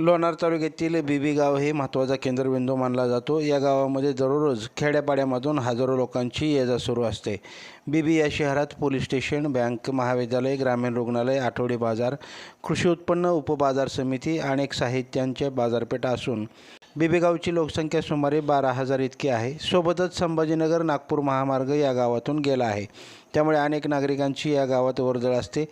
लोणार तालुक्यातील बीबीगाव हे महत्त्वाचा केंद्रबिंदू मानला जातो. या गावामध्ये दररोज खेड्यापाड्यामधून हजारो लोकांची ये जा सुरू असते. बीबी या शहरात पोलीस स्टेशन बँक महाविद्यालय ग्रामीण रुग्णालय आठवडी बाजार कृषी उत्पन्न उपबाजार समिती अनेक साहित्यांच्या बाजारपेठा असून बीबीगावची लोकसंख्या सुमारे बारा हजार इतकी आहे. सोबतच संभाजीनगर नागपूर महामार्ग या गावातून गेला आहे. त्यामुळे अनेक नागरिकांची या गावात वर्दळ असते.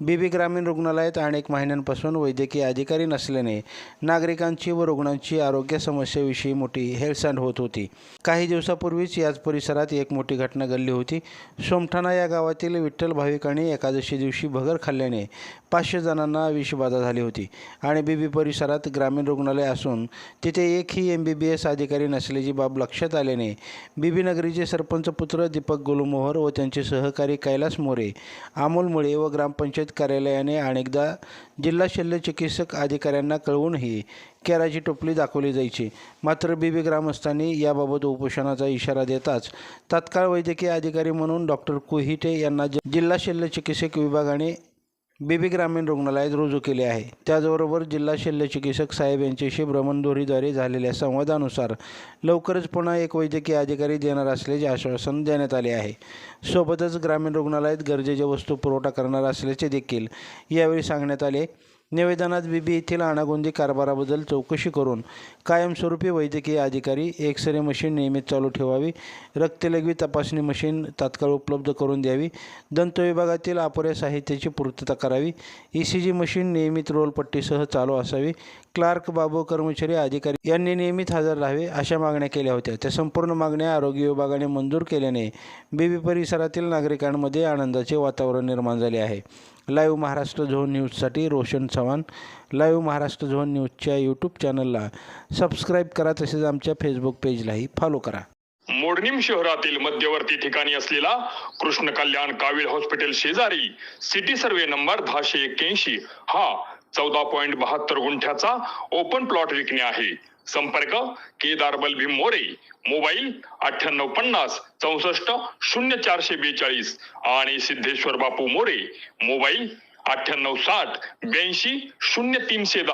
बीबी ग्रामीण रुग्णालयात अनेक महिन्यांपासून वैद्यकीय अधिकारी नसल्याने नागरिकांची व रुग्णांची आरोग्य समस्येविषयी मोठी हेळसांड होत होती. काही दिवसापूर्वीच याच परिसरात एक मोठी घटना घडली होती. सोमठाणा या गावातील विठ्ठल भाविकांनी एकादशी दिवशी भगर खाल्ल्याने पाचशे जणांना विषबाधा झाली होती आणि बीबी परिसरात ग्रामीण रुग्णालय असून तिथे एकही एम बी बी एस अधिकारी नसल्याची बाब लक्षात आल्याने बीबी नगरीचे सरपंच पुत्र दीपक गुलमोहर व त्यांचे सह सहकारी कैलास मोरे अमोल मुळे व ग्रामपंचायत कार्यालयाने अनेकदा जिल्हा शल्य चिकित्सक अधिकाऱ्यांना कळवूनही केराची टोपली दाखवली जायची. मात्र बीबी ग्रामस्थांनी याबाबत उपोषणाचा इशारा देताच तात्काळ वैद्यकीय अधिकारी म्हणून डॉक्टर कुहिटे यांना जिल्हा शल्य चिकित्सक विभागाने बीबी ग्रामीण रुग्णालयात रुजू केले आहे. त्याचबरोबर जिल्हा शल्य चिकित्सक साहेब यांच्याशी भ्रमणध्वनीद्वारे झालेल्या संवादानुसार लवकरच पुन्हा एक वैद्यकीय अधिकारी देणार असल्याचे आश्वासन देण्यात आले आहे. सोबतच ग्रामीण रुग्णालयात गरजेच्या वस्तू पुरवठा करणार असल्याचे देखील यावेळी सांगण्यात आले. निवेदनात बीबी येथील अनागोंदी कारभाराबद्दल चौकशी करून कायमस्वरूपी वैद्यकीय अधिकारी एक्सरे मशीन नियमित चालू ठेवावी रक्तलघवी तपासणी मशीन तात्काळ उपलब्ध करून द्यावी दंत विभागातील अपुऱ्या साहित्याची पूर्तता करावी ई सी जी मशीन नियमित रोलपट्टीसह चालू असावी क्लार्क बाबू कर्मचारी अधिकारी यांनी नियमित हजर राहावे अशा मागण्या केल्या होत्या. त्या संपूर्ण मागण्या आरोग्य विभागाने मंजूर केल्याने बीबी परिसरातील नागरिकांमध्ये आनंदाचे वातावरण निर्माण झाले आहे. लाईव्ह महाराष्ट्र झोन न्यूजसाठी रोशन चव्हाण. लाईव्ह महाराष्ट्र झोन न्यूजच्या यूट्यूब चॅनलला सबस्क्राईब करा तसेच आमच्या फेसबुक पेजलाही फॉलो करा. मोडणीम शहरातील मध्यवर्ती ठिकाणी असलेला कृष्ण कल्याण कावीळ हॉस्पिटल शेजारी सिटी सर्वे नंबर दहाशे एक्क्याऐंशी हा चौदा पॉईंट बहात्तर गुंठ्याचा ओपन प्लॉट विकणे आहे. संपर्क केदार बलभीम मोरे मोबाईल अठ्ठ्याण्णव पन्नास चौसष्ट शून्य चारशे बेचाळीस आणि सिद्धेश्वर बापू मोरे मोबाईल अठ्ठ्याण्णव साठ ब्याऐंशी शून्य तीनशे दहा.